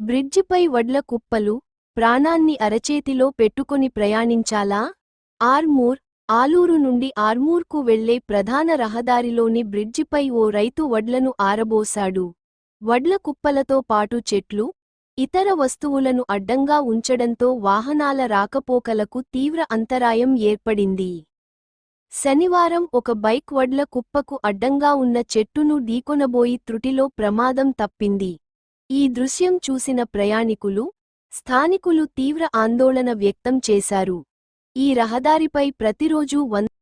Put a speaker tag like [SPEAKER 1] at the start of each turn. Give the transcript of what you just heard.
[SPEAKER 1] బ్రిడ్జిపై వడ్ల కుప్పలు ప్రాణాన్ని అరచేతిలో పెట్టుకొని ప్రయాణించాలా? ఆర్మూర్ ఆలూరు నుండి ఆర్మూర్కు వెళ్ళే ప్రధాన రహదారిలోని బ్రిడ్జిపై ఓ రైతు వడ్లను ఆరబోశాడు. వడ్ల కుప్పలతో పాటు చెట్లు ఇతర వస్తువులను అడ్డంగా ఉంచడంతో వాహనాల రాకపోకలకు తీవ్ర అంతరాయం ఏర్పడింది. శనివారం ఒక బైక్ వడ్ల కుప్పకు అడ్డంగా ఉన్న చెట్టును ఢీకొనబోయి త్రుటిలో ప్రమాదం తప్పింది. ఈ దృశ్యం చూసిన ప్రయాణికులు స్థానికులు తీవ్ర ఆందోళన వ్యక్తం చేశారు. ఈ రహదారిపై ప్రతిరోజూ వంద